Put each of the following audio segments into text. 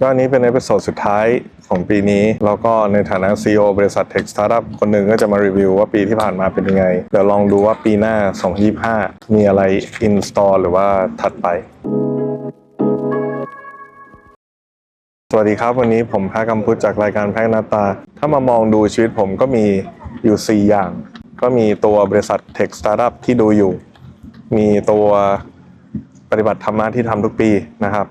ก็อันนี้เป็นเอพิโซดสุดท้ายของปีนี้ แล้วก็ในฐานะ CEO บริษัท Tech Startup คนหนึ่งก็จะมารีวิวว่าปีที่ผ่านมาเป็นยังไง เดี๋ยวลองดูว่าปีหน้า 2025 มีอะไร install หรือว่าถัดไป สวัสดีครับ วันนี้ผมแพ้กำพุทจากรายการแพ้หนาตา ถ้ามามองดูชีวิตผมก็มีอยู่ 4 อย่าง ก็มีตัวบริษัท Tech Startup ที่ดูอยู่ มีตัวปฏิบัติธรรมะที่ทำทุกปีนะครับ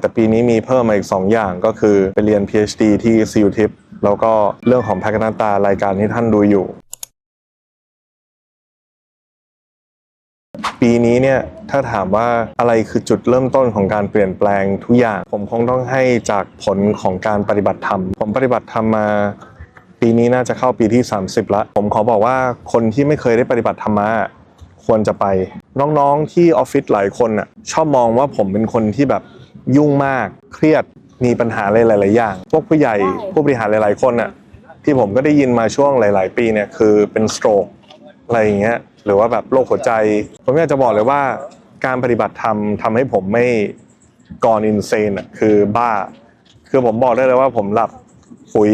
แต่ปีนี้มีเพิ่มมาอีก 2 อย่างก็คือไปเรียน PhD ที่ CU Tip แล้วก็เรื่องของแพคนาตารายการที่ท่านดูอยู่ ปีนี้เนี่ยถ้าถามว่าอะไรคือจุดเริ่มต้นของการเปลี่ยนแปลงทุกอย่าง ผมคงต้องให้จากผลของการปฏิบัติธรรม ผมปฏิบัติธรรมมาปีนี้น่าจะเข้าปีที่ 30 ละผมขอบอกว่าคนที่ไม่เคยได้ปฏิบัติธรรมะควรจะไป น้องๆที่ออฟฟิศหลายคนน่ะชอบมองว่าผมเป็นคนที่แบบ ยุ่งมากเครียดมีปัญหาอะไรหลาย ๆ อย่าง พวกผู้ใหญ่ผู้บริหารหลาย ๆ คนน่ะที่ผมก็ได้ยินมาช่วงหลาย ๆ ปีเนี่ยคือเป็นสโตรกอะไรอย่างเงี้ยหรือว่าแบบโรคหัวใจ ผมอยากจะบอกเลยว่าการปฏิบัติธรรมทำให้ผมไม่ก่อนอินเซนอะคือบ้า คือผมบอกได้เลยว่าผมหลับปุ๋ย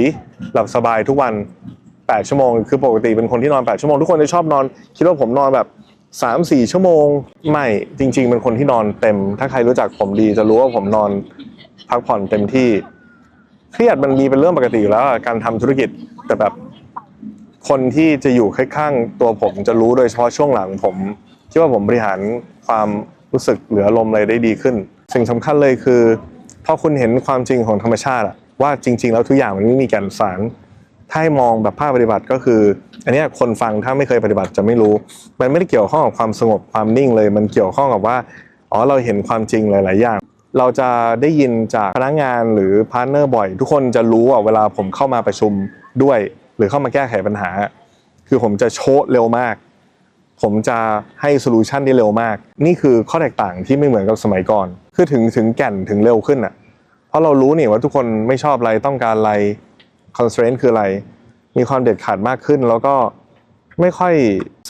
หลับสบายทุกวัน 8 ชั่วโมง คือปกติเป็นคนที่นอน 8 ชั่วโมง ทุกคนจะชอบนอน คิดว่าผมนอนแบบ 3-4ชั่วโมงไม่จริง ๆ เป็นคนที่นอนเต็ม ถ้าใครรู้จักผมดีจะรู้ว่าผมนอนพักผ่อนเต็มที่ เครียดมันมีเป็นเรื่องปกติอยู่แล้วอะการทำธุรกิจแต่แบบ คนที่จะอยู่ข้างๆตัวผมจะรู้โดยเฉพาะช่วงหลังผมคิดว่าผมบริหารความรู้สึกเหลือลมอะไรได้ดีขึ้น สิ่งสำคัญเลยคือพอคุณเห็นความจริงของธรรมชาติอะว่าจริง ๆ แล้วทุกอย่างมันไม่มีแก่นสาร ถ้าให้มองแบบภาคปฏิบัติก็คือ อันนี้คนฟังถ้าไม่เคยปฏิบัติจะไม่รู้ มันไม่ได้เกี่ยวข้องกับความสงบความนิ่งเลย มันเกี่ยวข้องกับว่าอ๋อเราเห็นความจริงหลาย ๆ อย่าง เราจะได้ยินจากพนักงานหรือพาร์ทเนอร์บ่อย ทุกคนจะรู้อะเวลาผมเข้ามาประชุมด้วย หรือเข้ามาแก้ไขปัญหา คือผมจะโชว์เร็วมาก ผมจะให้โซลูชันได้เร็วมาก นี่คือข้อแตกต่างที่ไม่เหมือนกับสมัยก่อน คือถึงถึงแก่นถึงเร็วขึ้นอะ เพราะเรารู้นี่ว่าทุกคนไม่ชอบอะไรต้องการอะไร constraint คืออะไร มีความเด็ดขาดมากขึ้น แล้วก็ไม่ค่อย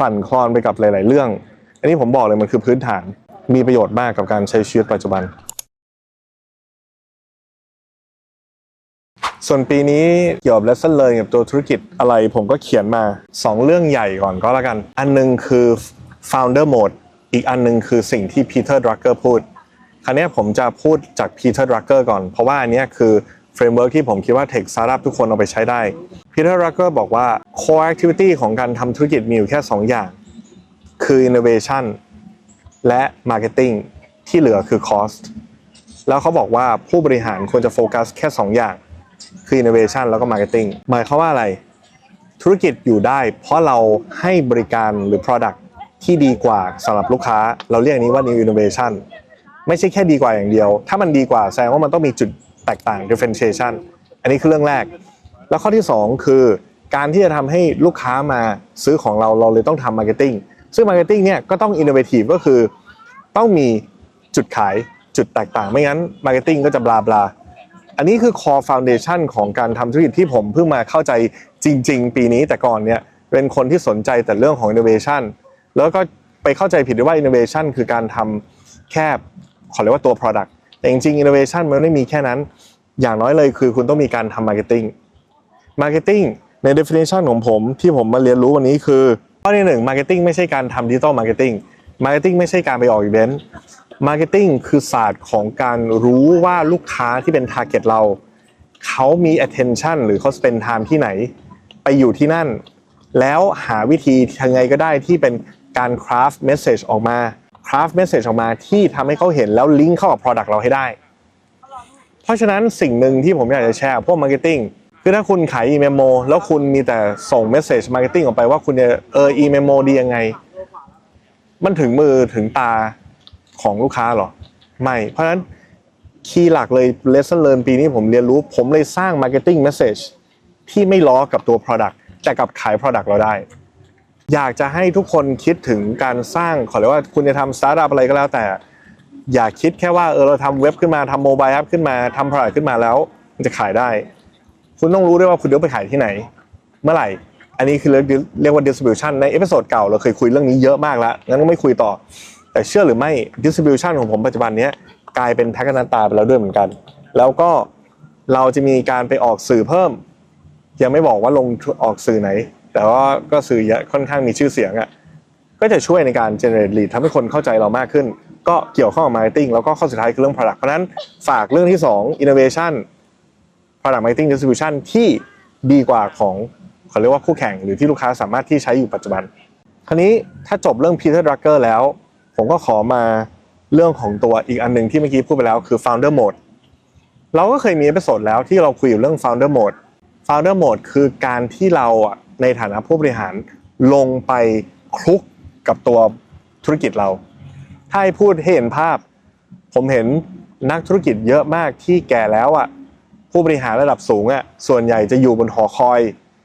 สั่นคลอนไปกับหลาย ๆ เรื่อง อันนี้ผมบอกเลยมันคือพื้นฐาน มีประโยชน์มากกับการใช้ชีวิตปัจจุบัน ส่วนปีนี้เกี่ยวกับ lesson learn กับตัวธุรกิจอะไรผมก็เขียนมา 2 เรื่องใหญ่ก่อนก็แล้วกัน อันหนึงคือ founder mode อีกอันหนึงคือสิ่งที่ Peter Drucker พูดคราวนี้ผมจะพูดจาก Peter Drucker ก่อน เพราะว่าอันนี้คือ เนี้ยคือ framework ที่ผมคิดว่า tech startup ทุกคนเอาไปใช้ได้ Peter Drucker บอกว่า core activity ของการทำธุรกิจมีอยู่แค่ 2 อย่าง คือ innovation และ marketing ที่เหลือคือ cost แล้วเขาบอกว่าผู้บริหารควรจะโฟกัสแค่ 2 อย่าง คือ innovation แล้วก็ marketing หมายความว่าอะไร ธุรกิจอยู่ได้ เพราะเราให้บริการหรือ product ที่ดีกว่าสำหรับลูกค้า เราเรียกนี้ว่า new innovation ไม่ใช่แค่ดีกว่าอย่างเดียว ถ้ามันดีกว่าแสดงว่ามันต้องมีจุด แตกต่าง differentiation อันนี้คือเรื่องแรก แล้วข้อที่ 2 คือ การที่จะทำให้ลูกค้ามาซื้อของเราเราเลยต้องทำ marketing ซึ่ง marketing เนี่ยก็ต้อง innovative ก็คือ ต้องมีจุดขายจุดแตกต่างไม่งั้น marketing ก็จะบลาบลาอันนี้คือ core foundation ของการทำธุรกิจที่ผมเพิ่งมาเข้าใจจริง ๆ ปีนี้แต่ก่อนเนี่ยเป็นคนที่สนใจแต่เรื่องของ innovation แล้วก็ไปเข้าใจผิดว่า innovation คือการทำแค่ขอเรียกว่าตัว product แต่จริงๆ innovation มันไม่มีแค่นั้น อย่างน้อยเลยคือคุณต้องมีการทำ marketing marketing ใน definition ของผมที่ผมมาเรียนรู้วันนี้คือข้อที่หนึ่ง marketing ไม่ใช่การทำ digital marketing marketing ไม่ใช่การไปออกอีเวนต์ marketing คือศาสตร์ของการรู้ว่าลูกค้าที่เป็น target เรา เขามี attention หรือเขา spend time ที่ไหน ไปอยู่ที่นั่น แล้วหาวิธียังไงก็ได้ที่เป็นการ craft message ออกมา craft message ออกมาที่ทำให้เขาเห็นแล้วลิงก์เข้ากับ product เราให้ได้ เพราะฉะนั้นสิ่งหนึ่งที่ผมอยากจะแชร์พวก marketing คือถ้าคุณขาย e-memo แล้วคุณมีแต่ส่ง message marketing ออกไปว่าคุณจะเออ e-memo ดียังไง มันถึงมือถึงตาของลูกค้าหรอ ไม่ เพราะฉะนั้นคีย์หลักเลย lesson learn ปีนี้ผมเรียนรู้ ผมเลยสร้าง marketing message ที่ไม่ล้อกับตัว product แต่กับขาย product เราได้ อยากจะให้ทุกคนคิดถึงการสร้างขอเรียกว่าคุณจะทำสตาร์ทอัพอะไรก็แล้วแต่ อย่าคิดแค่ว่าเออเราทำเว็บขึ้นมาทำโมบายแอปขึ้นมาทำ product ขึ้นมาแล้วมันจะขายได้ คุณต้องรู้ด้วยว่าคุณจะไปขายที่ไหน เมื่อไหร่ อันนี้คือเรียกว่า distribution ในเอพิโซดเก่าเราเคยคุยเรื่องนี้เยอะมากแล้วงั้นก็ไม่คุยต่อ แต่เชื่อหรือไม่ distribution ของผมปัจจุบันนี้กลายเป็นแพ็กนันตาไปแล้วด้วยเหมือนกัน แล้วก็เราจะมีการไปออกสื่อเพิ่ม ยังไม่บอกว่าลงออกสื่อไหน แต่ว่าก็สื่อเยอะค่อนข้างมีชื่อเสียงอะก็จะช่วยในการ generate lead ทำให้คนเข้าใจเรามากขึ้น ก็เกี่ยวข้องกับ marketing แล้วก็ข้อสุดท้ายคือเรื่อง product เพราะฉะนั้นฝากเรื่องที่ 2 innovation product marketing distribution ที่ดีกว่าของเขาเรียกว่าคู่แข่งหรือที่ลูกค้าสามารถที่ใช้อยู่ปัจจุบัน คราวนี้ถ้าจบเรื่อง Peter Drucker แล้ว ผมก็ขอมาเรื่องของตัวอีกอันหนึ่งที่เมื่อกี้พูดไปแล้วคือ founder mode เราก็เคยมีเอพิโซดแล้วที่เราคุยอยู่เรื่อง founder mode founder mode คือการที่เราอะ ในฐานะผู้บริหารลงไปคลุกกับตัวธุรกิจเรา ถ้าให้พูดให้เห็นภาพ ผมเห็นนักธุรกิจเยอะมากที่แก่แล้วอะผู้บริหารระดับสูงอะส่วนใหญ่จะอยู่บนหอคอย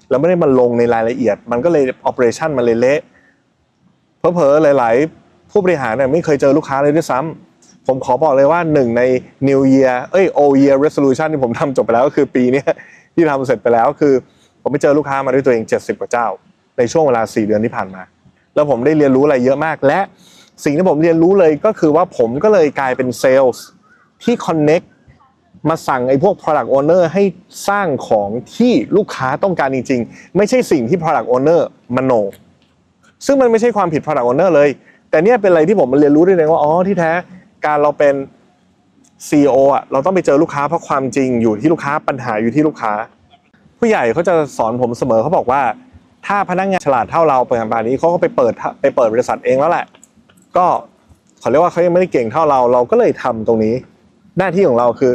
แล้วไม่ได้มาลงในรายละเอียด มันก็เลย operation มันเลยเละเพอเพอๆหลาย ๆ ผู้บริหารเนี่ยไม่เคยเจอลูกค้าเลยด้วยซ้ำผมขอบอกเลยว่าหนึ่งใน New Year เอ้ย Old Year Resolution ที่ผมทำจบไปแล้วก็คือปีนี้ที่ทำเสร็จไปแล้วคือ ผมไปเจอลูกค้ามาด้วยตัวเอง 70 กว่าเจ้า ในช่วงเวลา 4 เดือนที่ผ่านมา แล้วผมได้เรียนรู้อะไรเยอะมาก และสิ่งที่ผมเรียนรู้เลยก็คือว่าผมก็เลยกลายเป็นเซลล์ที่ connect มาสั่งไอ้พวก product owner ให้สร้างของที่ลูกค้าต้องการจริง ๆ ไม่ใช่สิ่งที่ product owner มโน ซึ่งมันไม่ใช่ความผิด product owner เลย แต่เนี่ยเป็นอะไรที่ผมมาเรียนรู้ได้เลยว่าอ๋อที่แท้การเราเป็น CEO อะเราต้องไปเจอลูกค้าเพราะความจริงอยู่ที่ลูกค้าปัญหาอยู่ที่ลูกค้า ผู้ใหญ่เขาจะสอนผมเสมอเขาบอกว่า ถ้าพนักงานฉลาดเท่าเราเปิดงานแบบนี้เขาก็ไปเปิดไปเปิดบริษัทเองแล้วแหละ ก็เขาเรียกว่าเขายังไม่ได้เก่งเท่าเรา เราก็เลยทำตรงนี้ หน้าที่ของเราคือ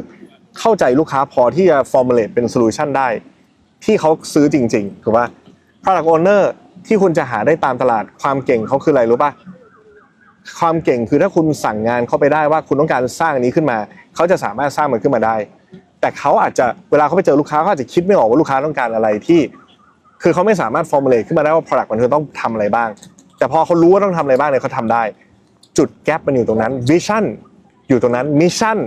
เข้าใจลูกค้าพอที่จะ formulate เป็น solution ได้ ที่เขาซื้อจริงๆถูกป่ะ product owner ที่คุณจะหาได้ตามตลาดความเก่งเขาคืออะไรรู้ป่ะความเก่งคือถ้าคุณสั่งงานเขาไปได้ว่าคุณต้องการสร้างอันนี้ขึ้นมา เขาจะสามารถสร้างมันขึ้นมาได้ แต่เขาอาจจะเวลาเขาไปเจอลูกค้าเขาอาจจะคิดไม่ออกว่าลูกค้าต้องการอะไรที่ คือเขาไม่สามารถ formulate ขึ้นมาได้ว่า product มันคือต้องทำอะไรบ้าง แต่พอเขารู้ว่าต้องทำอะไรบ้างเนี่ยเขาทำได้ จุดแกลบมันอยู่ตรงนั้น vision อยู่ตรงนั้น mission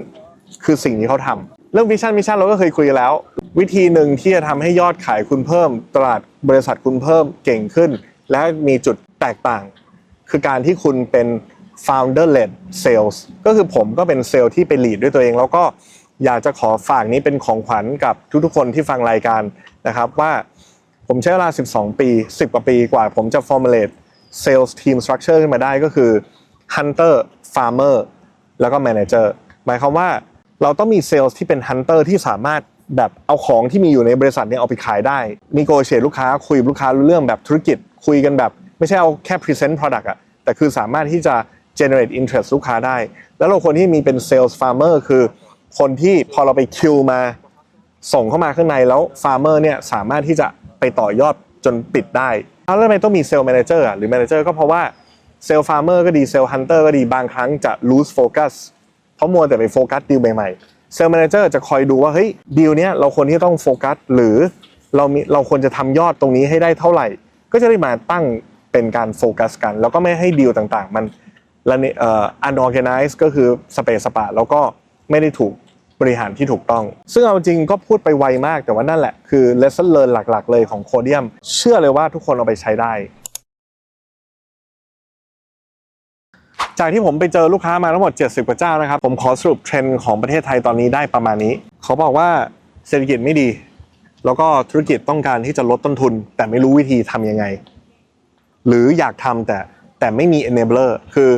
คือสิ่งที่เขาทำเรื่อง vision mission เราก็เคยคุยแล้ว วิธีหนึ่งที่จะทำให้ยอดขายคุณเพิ่ม ตลาดบริษัทคุณเพิ่มเก่งขึ้น และมีจุดแตกต่าง คือการที่คุณเป็น founder led sales ก็คือผมก็เป็นเซลล์ที่ไป lead ด้วยตัวเอง แล้วก็ อยากจะขอฝากนี้เป็นของขวัญกับทุกๆคนที่ฟังรายการนะครับว่าผมใช้เวลา 12 ปี 10 กว่าปีกว่า ผมจะ formulate sales team structure ขึ้นมาได้ก็คือ hunter farmer แล้วก็ manager หมายความว่าเราต้องมีเซลล์ที่เป็น hunter ที่สามารถแบบเอาของที่มีอยู่ในบริษัทเนี่ยเอาไปขายได้มีโกเชตลูกค้าคุยลูกค้ารู้เรื่องแบบธุรกิจคุยกันแบบ ไม่ใช่เอาแค่ present product อะแต่คือสามารถที่จะ generate interest ลูกค้าได้ แล้วเราคนที่มีเป็น sales farmer คือ คนที่พอเราไปคิวมาส่งเข้ามาข้างในแล้ว farmer เนี่ยสามารถที่จะไปต่อยอดจนปิดได้แล้วทำไมต้องมี sales manager อะหรือ manager ก็เพราะว่า sales farmer ก็ดี sales hunter ก็ดีบางครั้งจะ lose focus เพราะมัวแต่ไปโฟกัสดีลใหม่ๆ sales manager จะคอยดูว่าเฮ้ยดีลเนี้ยเราควรที่ต้องโฟกัสหรือเรามีเราควรจะทำยอดตรงนี้ให้ได้เท่าไหร่ ก็จะได้มาตั้งเป็นการโฟกัสกัน แล้วก็ไม่ให้ดีลต่างๆ มันละเนี่ยเอ่อ unorganized ก็คือสเปซสปะแล้วก็ไม่ได้ถูก บริหารที่ถูกต้อง ซึ่งเอาจริงก็พูดไปไวมากแต่ว่านั่นแหละคือ lesson learn หลักๆ เลยของโคเดียม เชื่อเลยว่าทุกคนเอาไปใช้ได้จากที่ผมไปเจอลูกค้ามาทั้งหมด 70 กว่าเจ้านะครับ ผมขอสรุปเทรนด์ของประเทศไทยตอนนี้ได้ประมาณนี้ เขาบอกว่าเศรษฐกิจไม่ดี แล้วก็ธุรกิจต้องการที่จะลดต้นทุน แต่ไม่รู้วิธีทำยังไง หรืออยากทำแต่แต่ไม่มี enabler คือ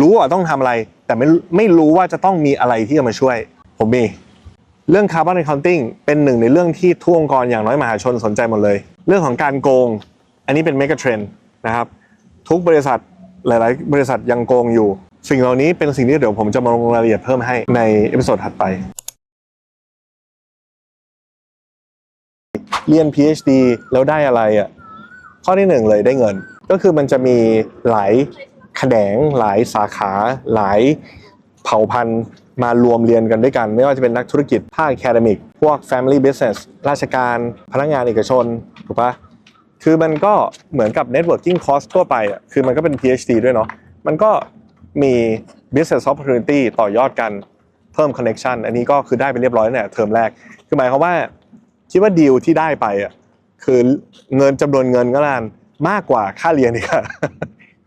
รู้ว่าต้องทำอะไร แต่ไม่ไม่รู้ว่าจะต้องมีอะไรที่จะมาช่วย ผมมี เรื่อง Carbon Accounting เป็นหนึ่งในเรื่องที่ทุกองค์กรอย่างน้อยมหาชนสนใจหมดเลย เรื่องของการโกง อันนี้เป็น mega trend นะครับ ทุกบริษัทหลาย ๆ บริษัทยังโกงอยู่ สิ่งเหล่านี้เป็นสิ่งที่เดี๋ยวผมจะมาลงรายละเอียดเพิ่มให้ในเอพิโซดถัดไป เรียน PhD แล้วได้อะไรอะข้อที่หนึ่งเลยได้เงิน ก็คือมันจะมีหลายแขนงหลายสาขา หลายเผ่าพันธุ์ มารวมเรียนกันด้วยกัน ไม่ว่าจะเป็นนักธุรกิจภาค academic พวก family business ราชการ พนักงานเอกชน ถูกปะคือมันก็เหมือนกับ networking course ทั่วไปอะคือมันก็เป็น PhD ด้วยเนาะมันก็มี business opportunity ต่อยอดกันเพิ่ม connection อันนี้ก็คือได้ไปเรียบร้อยเนี่ยเทอมแรก คือหมายความว่าคิดว่าดีลที่ได้ไปอะคือเงินจำนวนเงินก็นานมากกว่าค่าเรียนอีกอะ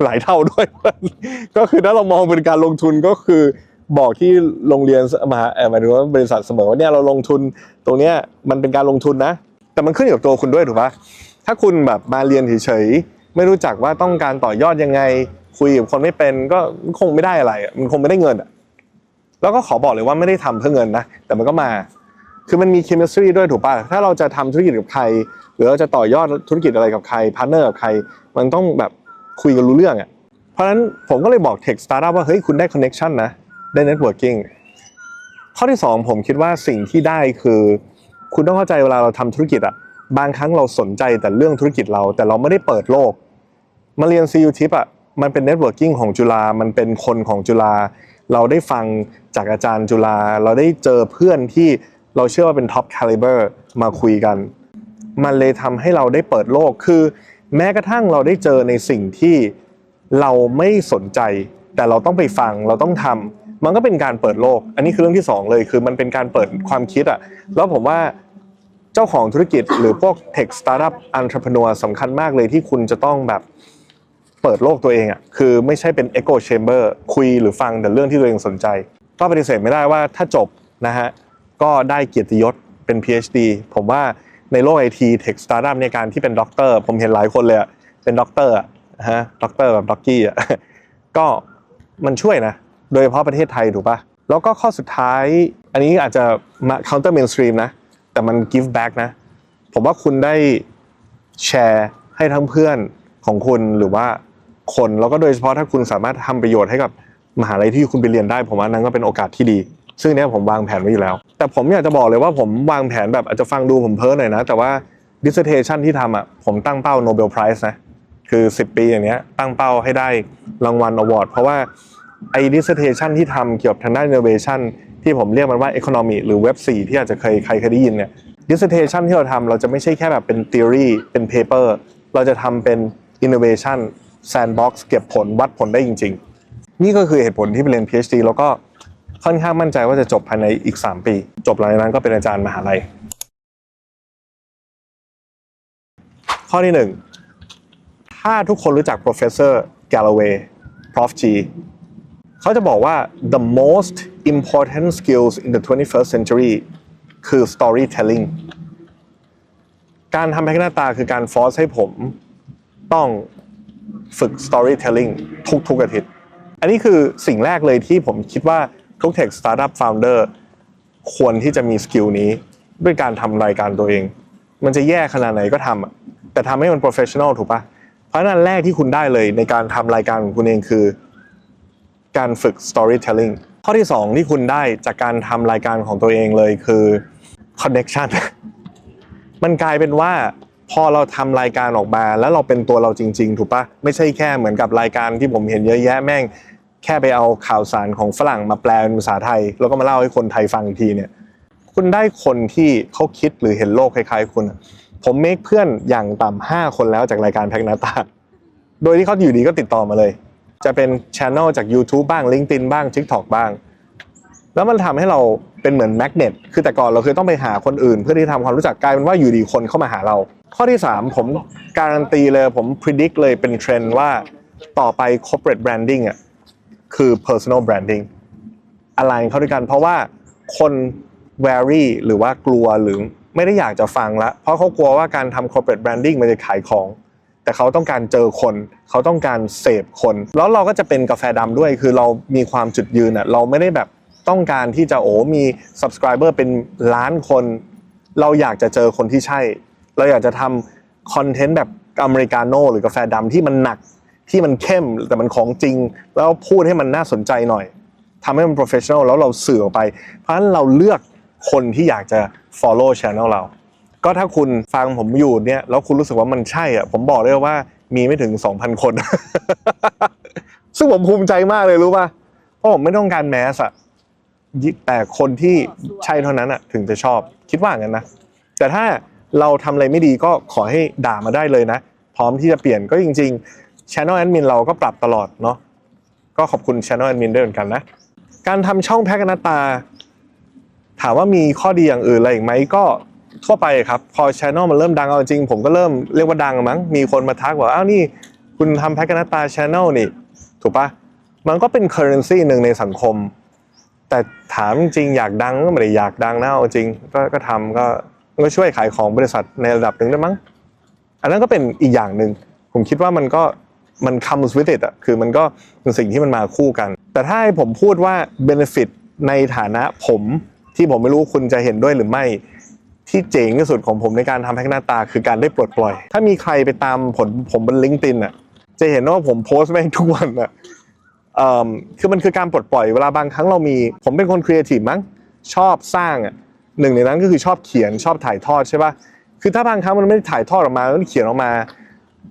หลายเท่าด้วย ก็คือถ้าเรามองเป็นการลงทุนก็คือ บอกที่โรงเรียนมหาเออหมายถึงว่าบริษัทเสมอว่าเนี่ยเราลงทุนตรงเนี้ยมันเป็นการลงทุนนะ แต่มันขึ้นอยู่กับตัวคุณด้วยถูกปะถ้าคุณแบบมาเรียนเฉยๆไม่รู้จักว่าต้องการต่อยอดยังไง คุยกับคนไม่เป็นก็คงไม่ได้อะไร มันคงไม่ได้เงินอะแล้วก็ขอบอกเลยว่าไม่ได้ทำเพื่อเงินนะแต่มันก็มา คือมันมี chemistry ด้วยถูกป่ะถ้าเราจะทำธุรกิจกับใคร หรือเราจะต่อยอดธุรกิจอะไรกับใครพาร์เนอร์กับใคร มันต้องแบบคุยกันรู้เรื่องอะเพราะฉะนั้นผมก็เลยบอก tech startup ว่าเฮ้ยคุณได้ connection นะ ได้ networking ข้อที่สองผมคิดว่าสิ่งที่ได้คือ คุณต้องเข้าใจเวลาเราทำธุรกิจอะบางครั้งเราสนใจแต่เรื่องธุรกิจเรา แต่เราไม่ได้เปิดโลก มาเรียน CU Tip อะมันเป็น networking ของจุฬามันเป็นคนของจุฬาเราได้ฟังจากอาจารย์จุฬาเราได้เจอเพื่อนที่เราเชื่อว่าเป็น top caliber มาคุยกัน มันเลยทำให้เราได้เปิดโลกคือ แม้กระทั่งเราได้เจอในสิ่งที่เราไม่สนใจ แต่เราต้องไปฟังเราต้องทำ มันก็เป็นการเปิดโลก อันนี้คือเรื่องที่สองเลยคือมันเป็นการเปิดความคิดอะแล้วผมว่าเจ้าของธุรกิจหรือพวก tech startup entrepreneur สำคัญมากเลยที่คุณจะต้องแบบเปิดโลกตัวเองอะคือไม่ใช่เป็น echo chamber คุยหรือฟังแต่เรื่องที่ตัวเองสนใจ ก็ปฏิเสธไม่ได้ว่าถ้าจบนะฮะก็ได้เกียรติยศเป็น PhD ผมว่าในโลก IT tech startup ในการที่เป็นด็อกเตอร์ผมเห็นหลายคนเลยเป็นด็อกเตอร์อะฮะด็อกเตอร์แบบด็อกกี้อะก็มันช่วยนะ โดยเฉพาะประเทศไทยถูกปะแล้วก็ข้อสุดท้าย อันนี้อาจจะมา counter mainstream นะ แต่มัน give back นะ ผมว่าคุณได้แชร์ให้ทั้งเพื่อนของคุณหรือว่าคนแล้วก็โดยเฉพาะถ้าคุณสามารถทำประโยชน์ให้กับมหาลัยที่คุณไปเรียนได้ ผมว่านั่นก็เป็นโอกาสที่ดี ซึ่งเนี้ยผมวางแผนไว้อยู่แล้ว แต่ผมอยากจะบอกเลยว่าผมวางแผนแบบอาจจะฟังดูผมเพ้อหน่อยนะ แต่ว่า dissertation ที่ทำอะผมตั้งเป้า Nobel Prize นะคือ 10 ปีอย่างเนี้ยตั้งเป้าให้ได้รางวัล award เพราะว่า ไอ้ dissertation ที่ทำเกี่ยวกับทางด้าน innovation ที่ผมเรียกมันว่า economy หรือ web 4ที่อาจจะเคยใครเคยได้ยินเนี่ย dissertation ที่เราทำเราจะไม่ใช่แค่แบบเป็น theory เป็น paper เราจะทำเป็น innovation sandbox เก็บผลวัดผลได้จริง ๆ นี่ก็คือเหตุผลที่ไปเรียน PhD แล้วก็ค่อนข้างมั่นใจว่าจะจบภายในอีก 3 ปี จบหลังจากนั้นก็เป็นอาจารย์มหาลัย ข้อที่หนึ่งถ้าทุกคนรู้จัก professor Galloway prof G เขาจะบอกว่า the most important skills in the 21st century คือ storytelling การทำแพ็กหน้าตาคือการฟอร์สให้ผมต้องฝึก storytelling ทุกๆอาทิตย์ อันนี้คือสิ่งแรกเลยที่ผมคิดว่าทุก tech startup founder ควรที่จะมีสกิลนี้ ด้วยการทำรายการตัวเอง มันจะแย่ขนาดไหนก็ทำแต่ทำให้มัน professional ถูกปะเพราะฉะนั้นแรกที่คุณได้เลยในการทำรายการของคุณเองคือ การฝึก storytelling ข้อที่ 2 ที่คุณได้จากการทำรายการของตัวเองเลยคือ connection มันกลายเป็นว่าพอเราทำรายการออกมาแล้วเราเป็นตัวเราจริง ๆ ถูกปะไม่ใช่แค่เหมือนกับรายการที่ผมเห็นเยอะแยะแม่ง แค่ไปเอาข่าวสารของฝรั่งมาแปลเป็นภาษาไทย แล้วก็มาเล่าให้คนไทยฟังอีกทีเนี่ย คุณได้คนที่เขาคิดหรือเห็นโลกคล้ายๆคุณ ผมเมคเพื่อนอย่างต่ำห้าคนแล้วจากรายการแพ็กนาตาโดยที่เขาอยู่ดีก็ติดต่อมาเลย จะเป็นช ANNEL จาก YouTube บ้าง LinkedIn บ้าง TikTok บ้าง แล้วมันทำให้เราเป็นเหมือนแมกเนตคือแต่ก่อนเราคือต้องไปหาคนอื่น เพื่อที่ทำความรู้จักกลายเป็นว่าอยู่ดีคนเข้ามาหาเรา ข้อที่ 3 ผมการันตีเลยผม predict เลยเป็นเทรนด์ว่าต่อไป corporate branding อะคือ personal branding อะไรเข้าด้วยกันเพราะว่าคน wary หรือว่ากลัวหรือไม่ได้อยากจะฟังละเพราะเขากลัวว่าการทำ corporate branding มันจะขายของ แต่เขาต้องการเจอคน เขาต้องการเสพคน แล้วเราก็จะเป็นกาแฟดำด้วย คือเรามีความจุดยืนอะเราไม่ได้แบบต้องการที่จะโอ้มี subscriber เป็นล้านคน เราอยากจะเจอคนที่ใช่ เราอยากจะทำคอนเทนต์แบบอเมริกาโน่หรือกาแฟดำที่มันหนักที่มันเข้มแต่มันของจริง แล้วพูดให้มันน่าสนใจหน่อยทำให้มัน professional แล้วเราสื่อออกไป เพราะฉะนั้นเราเลือกคนที่อยากจะ follow channel เรา ก็ถ้าคุณฟังผมอยู่เนี่ยแล้วคุณรู้สึกว่ามันใช่อะผมบอกเลยว่ามีไม่ถึง 2,000 คน ซึ่งผมภูมิใจมากเลยรู้ป่ะเพราะผมไม่ต้องการแมสอะแต่คนที่ใช่เท่านั้นอะถึงจะชอบคิดว่างั้นนะแต่ถ้าเราทำอะไรไม่ดีก็ขอให้ด่ามาได้เลยนะ พร้อมที่จะเปลี่ยนก็จริงๆ Channel Admin เราก็ปรับตลอดเนาะก็ขอบคุณ Channel Admin ด้วยเหมือนกันนะ การทำช่องแพ็กนาตา ถามว่ามีข้อดีอย่างอื่นอะไรอีกไหมก็ ทั่วไปครับ พอช anel มันเริ่มดังเอาจริง ผมก็เริ่มเรียกว่าดังมั้งมีคนมาทักว่าอ้าวนี่ คุณทำแพ็กนาตาช anel นี่ ถูกปะมันก็เป็น currency หนึ่งในสังคม แต่ถามจริงอยากดังก็ไม่ได้อยากดังนะเอาจริง ก็ก็ทำก็ก็ช่วยขายของบริษัทในระดับหนึ่งได้มั้ง อันนั้นก็เป็นอีกอย่างหนึ่งผมคิดว่ามันก็มัน comes with it อะคือมันก็เป็นสิ่งที่มันมาคู่กัน แต่ถ้าให้ผมพูดว่า benefit ในฐานะผมที่ผมไม่รู้คุณจะเห็นด้วยหรือไม่ ที่เจ๋งที่สุดของผมในการทำแพ็กหน้าตาคือการได้ปลดปล่อย ถ้ามีใครไปตามผลผมบนลิงก์ d i n อะ จะเห็นว่าผมโพสต์แม่งทุกวันอะเอ่อคือมันคือการปลดปล่อยเวลาบางครั้งเรามี ผมเป็นคนครีเอทีฟมั้งชอบสร้างอะหนึ่งในนั้นก็คือชอบเขียนชอบถ่ายทอดใช่ปะคือถ้าบางครั้งมันไม่ได้ถ่ายทอดออกมามันเขียนออกมา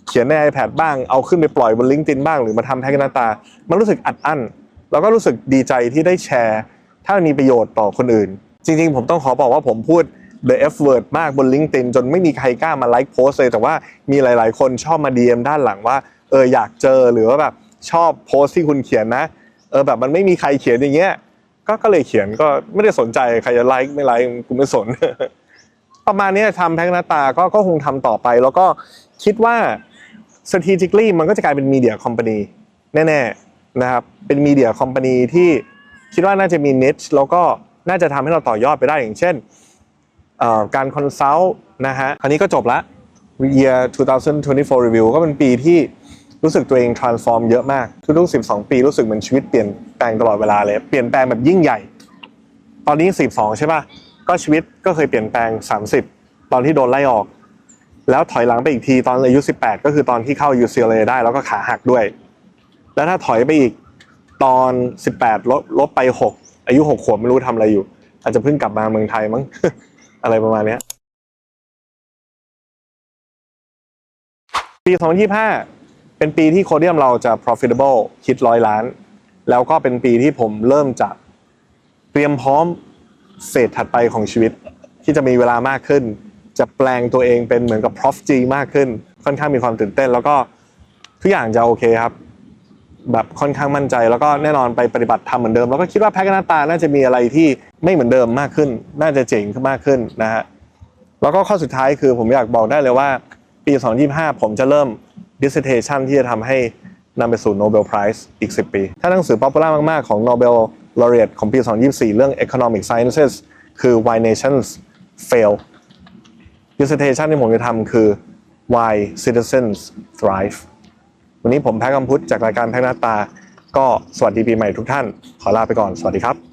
เขียนใน iPad บ้างเอาขึ้นไปปล่อยบน LinkedIn บ้างหรือมาทำแพ็กหน้าตา มันรู้สึกอัดอั้น แล้วก็รู้สึกดีใจที่ได้แชร์ ถ้ามันมีประโยชน์ต่อคนอื่น จริง ๆ ผมต้องขอบอกว่าผมพูด the F word มากบน LinkedIn จนไม่มีใครกล้ามาไลค์โพสเลย แต่ว่ามีหลาย ๆ คนชอบมา DM ด้านหลังว่าเอออยากเจอหรือว่าแบบชอบโพสที่คุณเขียนนะเออแบบมันไม่มีใครเขียนอย่างเงี้ยก็ก็เลยเขียนก็ไม่ได้สนใจใครจะไลค์ไม่ไลค์กูไม่สน ประมาณนี้ทำแพ็กหน้าตาก็ก็คงทำต่อไป แล้วก็คิดว่า strategically มันก็จะกลายเป็น media company แน่ๆนะครับเป็น media company ที่คิดว่าน่าจะมี niche แล้วก็น่าจะทำให้เราต่อยอดไปได้อย่างเช่น การ consult นะฮะคราวนี้ก็จบละ year 2024 review ก็เป็นปีที่รู้สึกตัวเอง transform เยอะมาก ทุกๆ 12 ปีรู้สึกเหมือนชีวิตเปลี่ยนแปลงตลอดเวลาเลย เปลี่ยนแปลงแบบยิ่งใหญ่ ตอนนี้ 12 ใช่ป่ะ ก็ชีวิตก็เคยเปลี่ยนแปลง 30 ตอนที่โดนไล่ออก แล้วถอยหลังไปอีกทีตอนอายุ 18 ก็คือตอนที่เข้า UCLA ได้แล้วก็ขาหักด้วย แล้วถ้าถอยไปอีกตอน 18 ลบลบไป 6 อายุ 6 ขวบไม่รู้ทำอะไรอยู่ อาจจะเพิ่งกลับมาเมืองไทยมั้ง อะไรประมาณเนี้ยปี 2025 เป็นปีที่โคเดียมเราจะ profitable คิดร้อยล้าน แล้วก็เป็นปีที่ผมเริ่มจะเตรียมพร้อมเฟสถัดไปของชีวิต ที่จะมีเวลามากขึ้น จะแปลงตัวเองเป็นเหมือนกับ Prof G มากขึ้น ค่อนข้างมีความตื่นเต้น แล้วก็ทุกอย่างจะโอเคครับแบบค่อนข้างมั่นใจ แล้วก็แน่นอนไปปฏิบัติทำเหมือนเดิม แล้วก็คิดว่าแพ็กนาตาน่าจะมีอะไรที่ ไม่เหมือนเดิมมากขึ้น น่าจะเจ๋งขึ้นมากขึ้นนะฮะแล้วก็ข้อสุดท้ายคือผมอยากบอกได้เลยว่าปี 2025 ผมจะเริ่ม dissertation ที่จะทำให้นำไปสู่ Nobel Prize อีก 10 ปี ถ้าหนังสือ popular มาก ๆ ของ Nobel laureate ของปี 2024 เรื่อง Economic Sciences คือ Why Nations Fail dissertation ที่ผมจะทำคือ Why Citizens Thrive วันนี้ผมแพ็กคำพุทธจากรายการแพ็กหน้าตา ก็สวัสดีปีใหม่ทุกท่าน ขอลาไปก่อน สวัสดีครับ